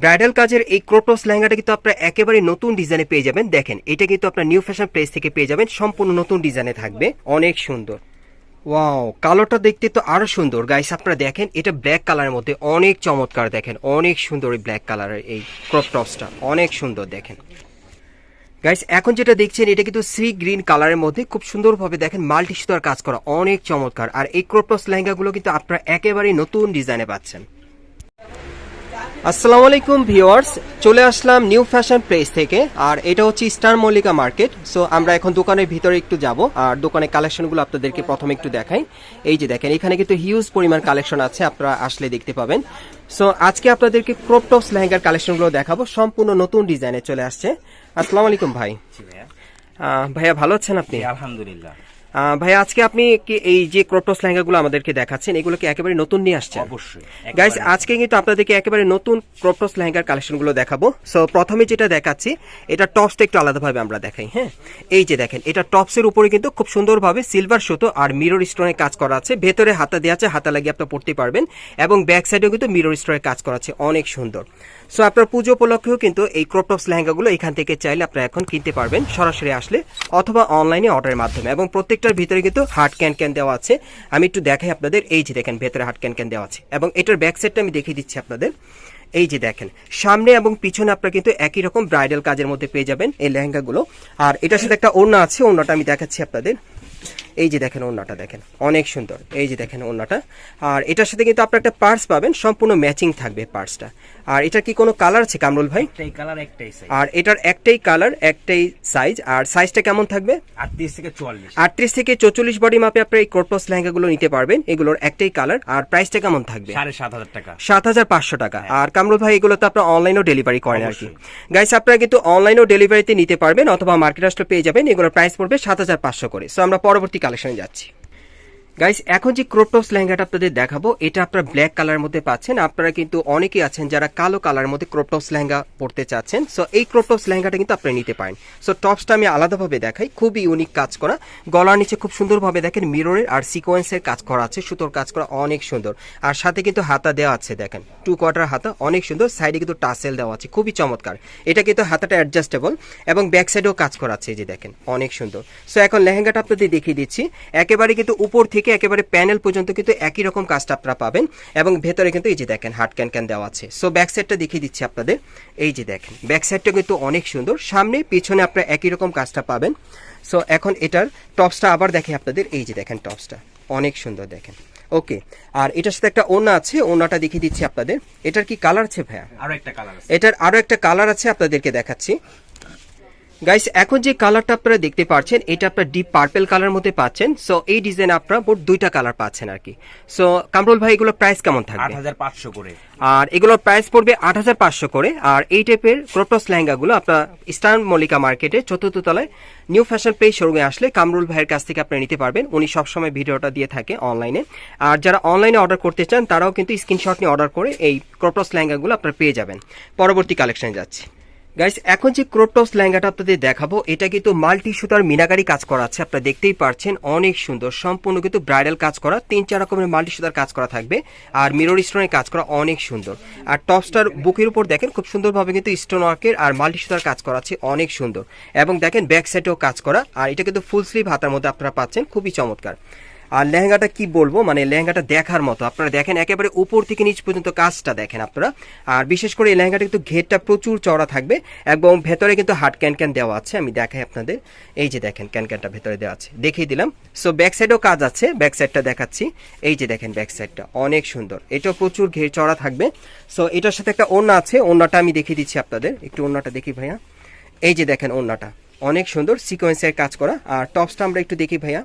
Bridal কাজের এই ক্রোটস লেহেঙ্গাটা কিন্তু আপনারা একেবারে নতুন ডিজাইনে পেয়ে যাবেন। দেখেন, এটা কিন্তু আপনার নিউ ফ্যাশন প্লেস থেকে পেয়ে যাবেন। সম্পূর্ণ নতুন ডিজাইনে থাকবে। অনেক সুন্দর। ওয়াও কালোটা দেখতে তো আরও সুন্দর। গাইস আপনারা দেখেন, এটা ব্ল্যাক কালারের মধ্যে অনেক চমৎকার দেখেন। অনেক সুন্দর এই ব্ল্যাক কালারের এই ক্রপ টপসটা। অনেক সুন্দর দেখেন। গাইস এখন যেটা দেখছেন, এটা কিন্তু সি গ্রিন কালারের মধ্যে খুব সুন্দরভাবে দেখেন, মাল্টি সুতার কাজ করা। অনেক চমৎকার। আর এই ক্রপটস লেহেঙ্গাগুলো কিন্তু আপনারা একেবারেই নতুন ডিজাইনে পাচ্ছেন। আসসালামু আলাইকুম ভিউয়ার্স চলে আসলাম নিউ ফ্যাশন প্লেস থেকে আর এটা হচ্ছে স্টার মল্লিকা মার্কেট। সো আমরা এখন দোকানের ভিতরে একটু যাব আর দোকানের কালেকশনগুলো আপনাদেরকে প্রথমে একটু দেখাই। এই যে দেখেন এখানে কিন্তু হিউজ পরিমাণ কালেকশন আছে আপনারা আসলে দেখতে পাবেন। সো আজকে আপনাদেরকে ক্রপটপস লেহেঙ্গার কালেকশনগুলো দেখাবো সম্পূর্ণ নতুন ডিজাইনে চলে আসছে। আসসালামু আলাইকুম ভাই। ভাইয়া। ভাইয়া ভালো আছেন আপনি? আলহামদুলিল্লাহ। ভাইয়া আজকে আপনি কি এই যে ক্রপটস লেহেঙ্গাগুলো আমাদেরকে দেখাচ্ছেন এগুলো কি একেবারে নতুন নিয়ে আসছেন? অবশ্যই গাইস আজকে কিন্তু আপনাদেরকে একেবারে নতুন ক্রপটস লেহেঙ্গার কালেকশনগুলো দেখাবো। সো প্রথমে যেটা দেখাচ্ছি এটা টপসটা একটু আলাদাভাবে আমরা দেখাই হ্যাঁ? এই যে দেখেন এটা টপসের উপরে কিন্তু খুব সুন্দরভাবে সিলভার সুতো আর মিরর স্টোনের কাজ করা আছে। ভেতরে হাতা দেওয়া আছে হাতা লাগিয়ে আপনি পড়তে পারবেন। এবং ব্যাক সাইডেও কিন্তু মিরর স্টোনের কাজ করা আছে। অনেক সুন্দর। সো আপনার পুজো উপলক্ষেও কিন্তু এই ক্রপটপস লেহেঙ্গাগুলো এখান থেকে চাইলে আপনারা এখন কিনতে পারবেন সরাসরি আসলে অথবা অনলাইনে অর্ডারের মাধ্যমে। এবং প্রত্যেকটার ভিতরে কিন্তু হার্ট ক্যান ক্যান দেওয়া আছে। আমি একটু দেখাই আপনাদের। এই যে দেখেন, ভেতরে হার্ট ক্যান ক্যান দেওয়া আছে। এবং এটার ব্যাক সাইডটা আমি দেখিয়ে দিচ্ছি আপনাদের। এই যে দেখেন, সামনে এবং পিছনে আপনারা কিন্তু একই রকম ব্রাইডাল কাজের মধ্যে পেয়ে যাবেন এই লেহেঙ্গাগুলো। আর এটার সাথে একটা ওড়না আছে, ওড়নাটা আমি দেখাচ্ছি আপনাদের। এই যে দেখেন ওড়নাটা দেখেন অনেক সুন্দর এই যে দেখেন ওড়নাটা। আর এটার সাথে কিন্তু আপনারা একটা পার্স পাবেন সম্পূর্ণ ম্যাচিং থাকবে পার্সটা। আর এটা কি কোনো কালার আছে কামরুল ভাই? একটাই কালার একটাই সাইজ আর এটার একটাই কালার একটাই সাইজ আর সাইজটা কেমন থাকবে? আটত্রিশ থেকে চুয়াল্লিশ। আটত্রিশ থেকে চৌচল্লিশ বডি মাপে আপনার এই কোটপস লেহেঙ্গাগুলো নিতে পারবেন এগুলোর একটাই কালার আর প্রাইসটা কেমন থাকবে? সাড়ে সাত হাজার টাকা। সাত হাজার পাঁচশো টাকা। আর কামরুল ভাই এগুলো তো আপনার অনলাইনেও ডেলিভারি করেন আর কি। গাইস আপনারা কিন্তু অনলাইনেও ডেলিভারিতে নিতে পারবেন অথবা মার্কেট আসলে পেয়ে যাবেন এগুলোর প্রাইস পড়বে সাত হাজার পাঁচশো করে। সো আমরা পরবর্তী কালেকশনে যাচ্ছি। গাইস এখন যে ক্রোপটপস লেহেঙ্গাটা আপনাদের দেখাবো, এটা আপনারা ব্ল্যাক কালারের মধ্যে পাচ্ছেন। আপনারা কিন্তু অনেকেই আছেন যারা কালো কালারের মধ্যে ক্রোপটপস লেহেঙ্গা পড়তে চাচ্ছেন। সো এই ক্রোপটপস লেহেঙ্গাটা কিন্তু আপনারা নিতে পারেন। সো টপসটা আমি আলাদাভাবে দেখাই। খুবই ইউনিক কাজ করা। গলার নিচে খুব সুন্দরভাবে দেখেন মিররের আর সিকোয়েন্সের কাজ করা আছে। সুতোর কাজ করা অনেক সুন্দর। আর সাথে কিন্তু হাতা দেওয়া আছে, দেখেন। টু কোয়ার্টার হাতা, অনেক সুন্দর। সাইডে কিন্তু টাসেল দেওয়া আছে। খুবই চমৎকার। এটা কিন্তু হাতাটা অ্যাডজাস্টেবল এবং ব্যাক সাইডেও কাজ করা আছে যে দেখেন। অনেক সুন্দর। সো এখন লেহেঙ্গাটা আপনাদের দেখিয়ে দিচ্ছি। একেবারে কিন্তু উপর থেকে একেবারে প্যানেল পর্যন্ত কিন্তু একই রকম কাজটা আপনারা পাবেন এবং ভেতরে কিন্তু এই যে দেখেন হার্ড ক্যান ক্যান দেওয়া আছে। সো ব্যাক সাইডটা দেখিয়ে দিচ্ছি আপনাদের। এই যে দেখেন ব্যাক সাইডটা কিন্তু অনেক সুন্দর। সামনে পিছনে আপনারা একই রকম কাজটা পাবেন। সো এখন এটার টপসটা আবার দেখে আপনাদের। এই যে দেখেন টপসটা অনেক সুন্দর দেখেন। ওকে আর এটার সাথে একটা ওনা আছে ওনাটা দেখিয়ে দিচ্ছি আপনাদের। এটার কি কালার আছে ভাইয়া? আরও একটা কালার আছে। এটার আরও একটা কালার আছে আপনাদেরকে দেখাচ্ছি। গাইস এখন যে কালারটা আপনারা দেখতে পাচ্ছেন এটা আপনার ডিপ পার্পেল কালার মধ্যে পাচ্ছেন। সো এই ডিজাইন আপনারা মোট দুইটা কালার পাচ্ছেন আর কি। সো কামরুল ভাই এগুলো প্রাইস কেমন থাকবে? হাজার পাঁচশো করে। আর এগুলোর প্রাইস পড়বে আট হাজার পাঁচশো করে। আর এই টাইপের ক্রোটস লেহেঙ্গাগুলো আপনার ইস্টার্ন মল্লিকা মার্কেটে চতুর্থ তলায় নিউ ফ্যাশন পেজ শোরুমে আসলে কামরুল ভাইয়ের কাছ থেকে আপনারা নিতে পারবেন। উনি সবসময় ভিডিওটা দিয়ে থাকে অনলাইনে আর যারা অনলাইনে অর্ডার করতে চান তারাও কিন্তু স্ক্রিনশট নিয়ে অর্ডার করে এই ক্রোটস লেহেঙ্গাগুলো আপনারা পেয়ে যাবেন। পরবর্তী কালেকশনে যাচ্ছি। গাইস এখন যে ক্রোপটপস লেহেঙ্গাটা আপনাদের দেখাবো, এটা কিন্তু মাল্টি সুতার মিনাকারি কাজ করা আছে। আপনারা দেখতেই পারছেন, অনেক সুন্দর, সম্পূর্ণ কিন্তু ব্রাইডাল কাজ করা, তিন চার রকমের মাল্টি সুতার কাজ করা থাকবে আর মিরর স্টোনের কাজ করা অনেক সুন্দর। আর টপস্টার বুকের উপর দেখেন, খুব সুন্দরভাবে কিন্তু স্টোন ওয়ার্কের আর মাল্টি সুতার কাজ করা আছে, অনেক সুন্দর। এবং দেখেন ব্যাক সাইডেও কাজ করা, আর এটা কিন্তু ফুল স্লিভ হাতার মধ্যে আপনারা পাচ্ছেন, খুবই চমৎকার। আর লেহেঙ্গাটা কি বলব? মানে লেহেঙ্গাটা দেখার মতো। আপনারা দেখেন, একেবারে উপর থেকে নিচ পর্যন্ত কাজটা দেখেন আপনারা। আর বিশেষ করে এই লেহেঙ্গাটা কিন্তু ঘেরটা প্রচুর চড়া থাকবে এবং ভেতরে কিন্তু হাট ক্যান ক্যান দেওয়া আছে। আমি দেখাই আপনাদের। এই যে দেখেন ক্যান ক্যানটা ভেতরে দেওয়া আছে। দেখিয়ে দিলাম। সো ব্যাক সাইডেও কাজ আছে। ব্যাক সাইডটা দেখাচ্ছি। এই যে দেখেন ব্যাক সাইডটা অনেক সুন্দর। এটাও প্রচুর ঘের চড়া থাকবে। সো এটার সাথে একটা ওড়না আছে। ওড়নাটা আমি দেখিয়ে দিচ্ছি আপনাদের। একটু ওড়নাটা দেখি ভাইয়া। এই যে দেখেন, ওড়নাটা। অনেক সুন্দর। সিকোয়েন্সের কাজ করা। আর টপসটা আমরা একটু দেখি ভাইয়া।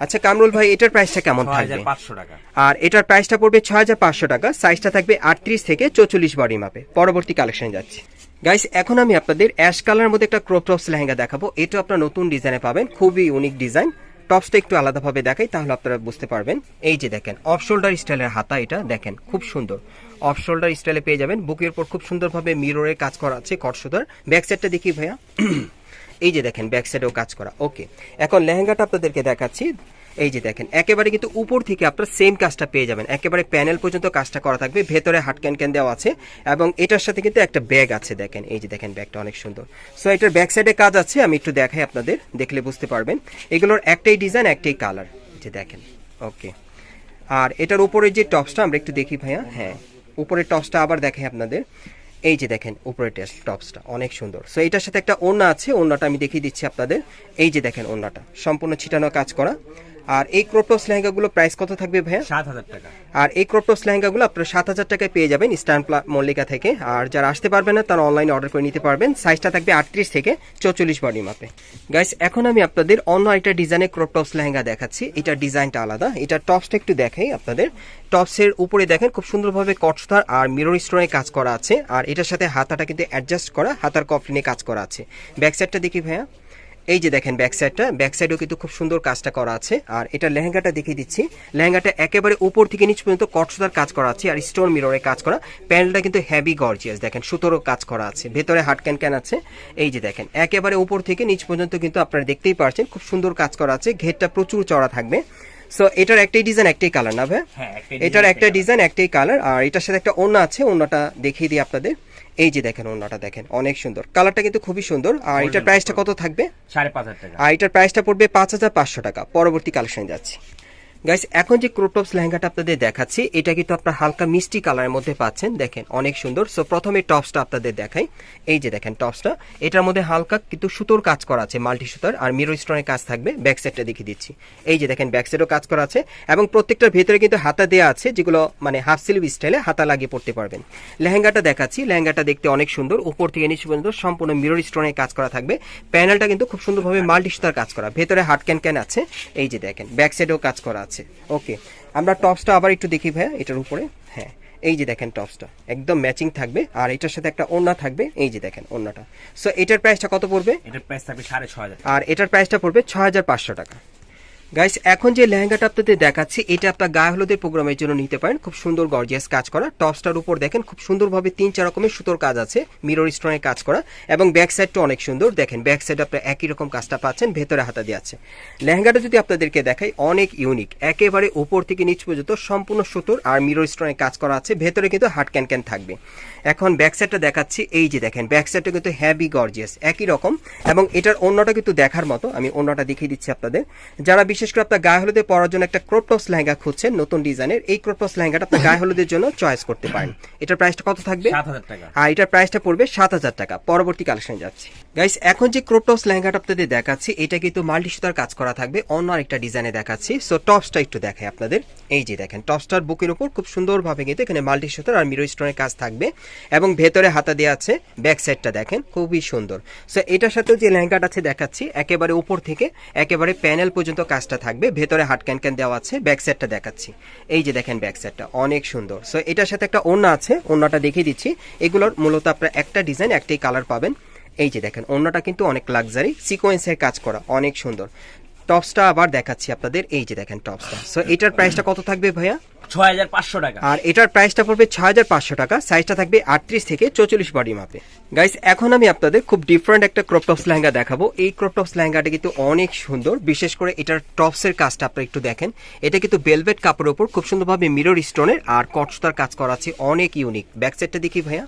আচ্ছা কামরুল ভাই এটার প্রাইসটা কেমন থাকবে? টাকা। আর এটার প্রাইসটা পড়বে ছয় হাজার পাঁচশো টাকা সাইজটা থাকবে আটত্রিশ থেকে চৌচল্লিশ বডি মাপে পরবর্তী কালেকশনে যাচ্ছি। গাইস এখন আমি আপনাদের অ্যাশ কালারের মধ্যে একটা ক্রপ টপস লেহেঙ্গা দেখাবো। এটা আপনার নতুন ডিজাইনে পাবেন খুবই ইউনিক ডিজাইন টপসটা একটু আলাদাভাবে দেখাই তাহলে আপনারা বুঝতে পারবেন। এই যে দেখেন অফ শোল্ডার স্টাইলের হাতা এটা দেখেন খুব সুন্দর। অফ শোল্ডার স্টাইলে পেয়ে যাবেন বুকের উপর খুব সুন্দরভাবে মিররের কাজ করা আছে কটসুদার ব্যাক সাইডটা দেখি ভাইয়া। এই যে দেখেন ব্যাক সাইডেও কাজ করা। ওকে এখন লেহেঙ্গাটা আপনাদেরকে দেখাচ্ছি। এই যে দেখেন, একেবারে কিন্তু উপর থেকে আপনার সেম কাজটা পেয়ে যাবেন। একেবারে প্যানেল পর্যন্ত কাজটা করা থাকবে। ভেতরে হাট ক্যান ক্যান দেওয়া আছে এবং এটার সাথে কিন্তু একটা ব্যাগ আছে দেখেন। এই যে দেখেন ব্যাগটা অনেক সুন্দর। সো এটার ব্যাক সাইডে কাজ আছে, আমি একটু দেখাই আপনাদের, দেখলে বুঝতে পারবেন। এগুলোর একটাই ডিজাইন একটাই কালার যে দেখেন ওকে আর এটার উপরে যে টপসটা আমরা একটু দেখি ভাইয়া। হ্যাঁ উপরের টপসটা আবার দেখাই আপনাদের। এই যে দেখেন, উপরের টপসটা অনেক সুন্দর। সো এটার সাথে একটা ওড়না আছে, ওড়নাটা আমি দেখিয়ে দিচ্ছি আপনাদের। এই যে দেখেন ওড়নাটা, সম্পূর্ণ ছিটানো কাজ করা। আর এই ক্রোপটপস লেহেঙ্গাগুলো প্রাইস কত থাকবে ভাইয়া? সাত হাজার টাকা। আর এই ক্রপটপস লেহেঙ্গাগুলো আপনারা সাত হাজার টাকায় পেয়ে যাবেন স্ট্যান্ড মল্লিকা থেকে। আর যারা আসতে পারবেন না তারা অনলাইনে অর্ডার করে নিতে পারবেন। সাইজটা থাকবে আটত্রিশ থেকে চৌচল্লিশ বডি মাপে গাইস এখন আমি আপনাদের অন্য একটা ডিজাইনের ক্রপটপস লেহেঙ্গা দেখাচ্ছি। এটার ডিজাইনটা আলাদা। এটা টপসটা একটু দেখাই আপনাদের। টপসের উপরে দেখেন খুব সুন্দরভাবে কটস্টার আর মিরর স্টোনে কাজ করা আছে। আর এটার সাথে হাতাটা কিন্তু অ্যাডজাস্ট করা হাতার কফলিনে কাজ করা আছে। ব্যাক সাইডটা দেখি ভাইয়া। এই যে দেখেন ব্যাক সাইডটা ব্যাক সাইডেও কিন্তু খুব সুন্দর কাজটা করা আছে। আর এটা লেহেঙ্গাটা দেখিয়ে দিচ্ছি। লেহেঙ্গাটা একেবারে উপর থেকে নিচ পর্যন্ত কটসুতার কাজ করা আছে আর স্টোন মিররে কাজ করা। প্যান্টটা কিন্তু হেভি গর্জিয়াস দেখেন সুতোরও কাজ করা আছে। ভেতরে হাট ক্যান ক্যান আছে। এই যে দেখেন, একেবারে উপর থেকে নিচ পর্যন্ত কিন্তু আপনারা দেখতেই পারছেন, খুব সুন্দর কাজ করা আছে। ঘেরটা প্রচুর চড়া থাকবে। সো এটার একটাই ডিজাইন একটাই কালার না ভাই? হ্যাঁ, এটার একটা ডিজাইন একটাই কালার আর এটার সাথে একটা ওড়না আছে ওড়নাটা দেখিয়ে দিই আপনাদের। এই যে দেখেন ওড়নাটা দেখেন অনেক সুন্দর। কালারটা কিন্তু খুবই সুন্দর। আর এটার প্রাইসটা কত থাকবে? সাড়ে পাঁচ হাজার টাকা। আর এটার প্রাইসটা পড়বে পাঁচ হাজার পাঁচশো টাকা। পরবর্তী কালেকশন যাচ্ছি। গাইস এখন যে ক্রোপটপস লেহেঙ্গাটা আপনাদের দেখাচ্ছি, এটা কিন্তু আপনার হালকা মিষ্টি কালারের মধ্যে পাচ্ছেন। দেখেন, অনেক সুন্দর। সো প্রথমে টপসটা আপনাদের দেখাই। এই যে দেখেন টপসটা, এটার মধ্যে হালকা কিন্তু সুতোর কাজ করা আছে, মাল্টি সুতার, আর মিরো স্টোনের কাজ থাকবে, ব্যাক সাইডটা দেখিয়ে দিচ্ছি। এই যে দেখেন, ব্যাক সাইডও কাজ করা আছে, এবং প্রত্যেকটার ভেতরে কিন্তু হাতা দেওয়া আছে, যেগুলো মানে হাফ সিলিভ স্টাইলে হাতা লাগিয়ে পড়তে পারবেন। লেহেঙ্গাটা দেখাচ্ছি, লেহেঙ্গাটা দেখতে অনেক সুন্দর। উপর থেকে নিচে পর্যন্ত সম্পূর্ণ মিরর স্টোনের কাজ করা থাকবে। প্যানেলটা কিন্তু খুব সুন্দরভাবে মাল্টি সুতার কাজ করা। ভেতরে হাট ক্যান ক্যান আছে। এই যে দেখেন, ব্যাক সাইডেও কাজ করা আছে। ওকে আমরা টপসটা আবার একটু দেখি ভাইয়া এটার উপরে। হ্যাঁ এই যে দেখেন টপসটা একদম ম্যাচিং থাকবে। আর এটার সাথে একটা ওড়না থাকবে এই যে দেখেন ওড়নাটা। সো এটার প্রাইসটা কত পড়বে? এটার প্রাইস থাকবে সাড়ে ছ হাজার আর এটার প্রাইসটা পড়বে ছ হাজার পাঁচশো টাকা। গাইস এখন যে লেহেঙ্গাটা আপনাদের দেখাচ্ছি, এটা আপনার গায়ে হলুদের প্রোগ্রামের জন্য নিতে পারেন। খুব সুন্দর গর্জিয়াস কাজ করা। টপসটার উপর দেখেন, খুব সুন্দরভাবে তিন চার রকমের সুতোর কাজ আছে। মিরর স্টোনের কাজ করা। এবং ব্যাক সাইডটা অনেক সুন্দর। দেখেন ব্যাক সাইড আপনার একই রকম কাজটা পাচ্ছেন, ভেতরে হাতা দিয়ে আছে। লেহেঙ্গাটা যদি আপনাদেরকে দেখাই, অনেক ইউনিক একেবারে উপর থেকে নিচ পর্যন্ত সম্পূর্ণ সুতোর আর মিরর স্টোনের কাজ করা আছে। ভেতরে কিন্তু হাট ক্যান ক্যান থাকবে। এখন ব্যাক সাইডটা দেখাচ্ছি, এই যে দেখেন ব্যাক সাইডটা কিন্তু হ্যাভি গর্জিয়াস একই রকম। এবং এটার অন্যটা কিন্তু দেখার মতো। আমি অন্যটা দেখিয়ে দিচ্ছি আপনাদের। যারা বিশেষ করে আপনার গায়ে হলুদে পরার জন্য একটা ক্রোপটপস লেহেঙ্গা খুঁজছেন নতুন ডিজাইনের। এই ক্রোপটপস লেহেঙ্গাটা আপনার গায়ে হলুদের জন্য চয়েস করতে পারেন। এটার প্রাইসটা কত থাকবে? সাত হাজার টাকা। আর এটার প্রাইসটা পড়বে সাত হাজার টাকা। পরবর্তী কালেকশনে যাচ্ছি। গাইস এখন যে ক্রোপটপস লেহেঙ্গাটা আপনাদের দেখাচ্ছি, এটা কিন্তু মাল্টি সুতার কাজ করা থাকবে। অন্য আরেকটা ডিজাইনে দেখাচ্ছি। সো টপসটা একটু দেখাই আপনাদের। এই যে দেখেন টপসটার বুকের উপর খুব সুন্দরভাবে কিন্তু এখানে মাল্টি সুতার আর মিরো স্টোনের কাজ থাকবে। এবং ভেতরে হাতা দেওয়া আছে ব্যাক সাইডটা দেখেন, খুবই সুন্দর। সো এটার সাথেও যে লেহেঙ্গাটা আছে দেখাচ্ছি, একেবারে উপর থেকে, একেবারে প্যানেল পর্যন্ত কাজটা থাকবে। ভেতরে হাট ক্যান ক্যান দেওয়া আছে ব্যাক সাইডটা দেখাচ্ছি। এই যে দেখেন ব্যাক সাইডটা অনেক সুন্দর। সো এটার সাথে একটা ওড়না আছে, ওড়নাটা দেখিয়ে দিচ্ছি। এগুলোর মূলত আপনারা একটা ডিজাইন একটাই কালার পাবেন। এই যে দেখেন অন্যটা কিন্তু অনেক লাক্সারি সিকোয়েন্সের কাজ করা অনেক সুন্দর। টপসটা আবার দেখাচ্ছি আপনাদের। এই যে দেখেন টপসটা। সো এটার প্রাইসটা কত থাকবে ভাইয়া? ছয় হাজার পাঁচশো টাকা। আর এটার প্রাইসটা পড়বে ছ হাজার পাঁচশো টাকা। সাইজটা থাকবে আটত্রিশ থেকে চৌচল্লিশ বডি মাপে গাইস এখন আমি আপনাদের খুব ডিফারেন্ট একটা ক্রপ টপস লেহেঙ্গা দেখাবো। এই ক্রপ টপস লেহেঙ্গাটা কিন্তু অনেক সুন্দর। বিশেষ করে এটার টপসের কাজটা আপনারা একটু দেখেন। এটা কিন্তু বেলভেট কাপড়ের উপর খুব সুন্দরভাবে মিরর স্টোনের আর কটসতার কাজ করা আছে। অনেক ইউনিক ব্যাক সাইডটা দেখি ভাইয়া।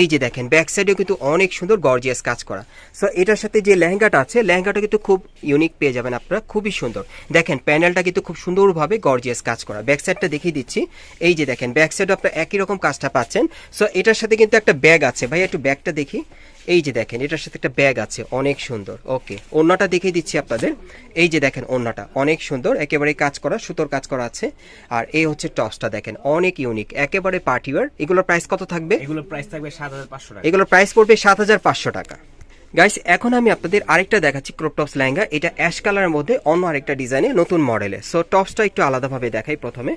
এই যে দেখেন ব্যাক সাইডেও কিন্তু অনেক সুন্দর গর্জিয়াস কাজ করা। সো এটার সাথে যে লেহেঙ্গাটা আছে লেহেঙ্গাটা কিন্তু খুব ইউনিক পেয়ে যাবেন আপনারা। খুবই সুন্দর। দেখেন প্যানেলটা কিন্তু খুব সুন্দরভাবে গর্জিয়াস কাজ করা। ব্যাক সাইডটা দেখিয়ে দিচ্ছি। এই যে দেখেন ব্যাক সাইডে আপনারা একই রকম কাজটা পাচ্ছেন। সো এটার সাথে কিন্তু একটা ব্যাগ আছে। ভাই একটু ব্যাগটা দেখি। এই যে দেখেন এটার সাথে একটা ব্যাগ আছে। অনেক সুন্দর। ওকে ওড়নাটা দেখিয়ে দিচ্ছি আপনাদের। এই যে দেখেন ওড়নাটা। অনেক সুন্দর। একেবারে কাজ করা সুতোর কাজ করা আছে। আর এই হচ্ছে টপসটা দেখেন অনেক ইউনিক একেবারে পার্টিওয়ার এগুলোর প্রাইস কত থাকবে? এগুলোর প্রাইস থাকবে সাত হাজার পাঁচশো টাকা। এগুলোর প্রাইস পড়বে সাত হাজার পাঁচশো টাকা। গাইস এখন আমি আপনাদের আরেকটা দেখাচ্ছি ক্রপ টপস লেহেঙ্গা। এটা অ্যাশ কালারের মধ্যে অন্য আরেকটা ডিজাইনে নতুন মডেলে সো টপসটা একটু আলাদাভাবে দেখাই প্রথমে।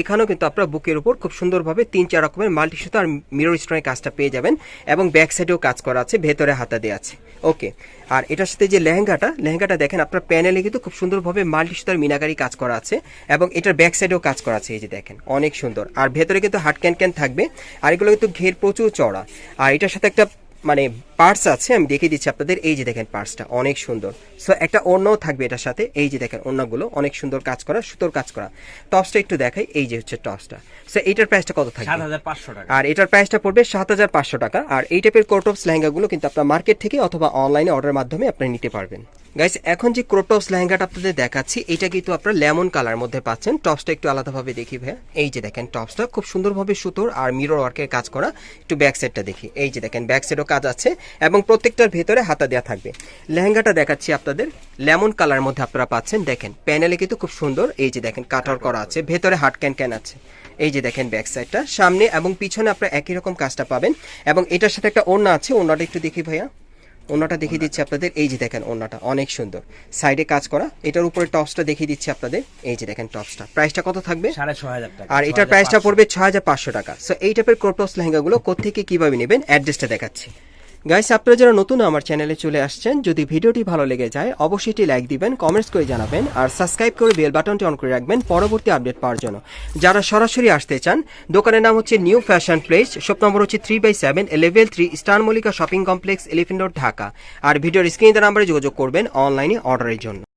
এখানেও কিন্তু আপনারা বুকের উপর খুব সুন্দরভাবে তিন চার রকমের মাল্টি সুতো আর মিরর স্টোনের কাজটা পেয়ে যাবেন এবং ব্যাক সাইডেও কাজ করা আছে, ভেতরে হাতা দেওয়া আছে। ওকে আর এটার সাথে যে লেহেঙ্গাটা লেহেঙ্গাটা দেখেন, আপনার প্যানেলে কিন্তু খুব সুন্দরভাবে মাল্টি সুতার মিনাকারি কাজ করা আছে এবং এটার ব্যাক সাইডেও কাজ করা আছে, এই যে দেখেন, অনেক সুন্দর। আর ভেতরে কিন্তু হাট ক্যান ক্যান থাকবে, আর এগুলো কিন্তু ঘের প্রচুর চড়া আর এটার সাথে একটা মানে পার্টস আছে আমি দেখিয়ে দিচ্ছি আপনাদের। এই যে দেখেন পার্টসটা অনেক সুন্দর। সো একটা অন্যও থাকবে এটার সাথে। এই যে দেখেন অন্যগুলো অনেক সুন্দর কাজ করা সুতোর কাজ করা। টপসটা একটু দেখাই এই যে হচ্ছে টপসটা সো এটার প্রাইসটা কত সাত থাকবে হাজার পাঁচশো টাকা। আর এটার প্রাইসটা পড়বে সাত হাজার পাঁচশো টাকা। আর এই টাইপের কোর্টপস লেহেঙ্গাগুলো কিন্তু আপনার মার্কেট থেকে অথবা অনলাইনে অর্ডারের মাধ্যমে আপনি নিতে পারবেন। গাইস এখন যে ক্রোটপস লেহেঙ্গাটা আপনাদের দেখাচ্ছি, এটা কিন্তু আপনারা লেমন কালার মধ্যে পাচ্ছেন। টপসটা একটু আলাদাভাবে দেখি ভাইয়া। এই যে দেখেন টপসটা খুব সুন্দরভাবে সুতোর আর মিরর ওয়ার্কের কাজ করা। একটু ব্যাক সাইডটা দেখি। এই যে দেখেন ব্যাক সাইডও কাজ আছে এবং প্রত্যেকটার ভেতরে হাতা দেওয়া থাকবে। লেহেঙ্গাটা দেখাচ্ছি আপনাদের। লেমন কালার মধ্যে আপনারা পাচ্ছেন। দেখেন প্যানেলে কিন্তু খুব সুন্দর। এই যে দেখেন কাটার করা আছে। ভেতরে হাট ক্যান ক্যান আছে। এই যে দেখেন ব্যাক সাইডটা সামনে এবং পিছনে আপনারা একই রকম কাজটা পাবেন। এবং এটার সাথে একটা ওড়না আছে। ওড়নাটা একটু দেখি ভাইয়া। ওড়নাটা দেখিয়ে দিচ্ছি আপনাদের। এই যে দেখেন ওনাটা অনেক সুন্দর। সাইডে কাজ করা এটার উপরে টপসটা দেখিয়ে দিচ্ছি আপনাদের। এই যে দেখেন টপসটা। প্রাইসটা কত থাকবে? সাড়ে ছয় হাজার টাকা। আর এটার প্রাইসটা পড়বে ছ হাজার পাঁচশো টাকা। সো এই টাইপের ক্রোটস লেহেঙ্গাগুলো কোথেকে কীভাবে নেবেন? অ্যাড্রেসটা দেখাচ্ছি। গাইস আপনারা যারা নতুন আমার চ্যানেলে চলে আসছেন, যদি ভিডিওটি ভালো লেগে যায়, অবশ্যই এটি লাইক দিবেন কমেন্টস করে জানাবেন, আর সাবস্ক্রাইব করে বেল বাটনটি অন করে রাখবেন পরবর্তী আপডেট পাওয়ার জন্য। যারা সরাসরি আসতে চান, দোকানের নাম হচ্ছে new fashion place shop number হচ্ছে three by seven level three star Mallika shopping complex elephant road Dhaka আর ভিডিওর স্ক্রিনে নাম্বারে যোগাযোগ করবেন অনলাইনে অর্ডারের জন্য।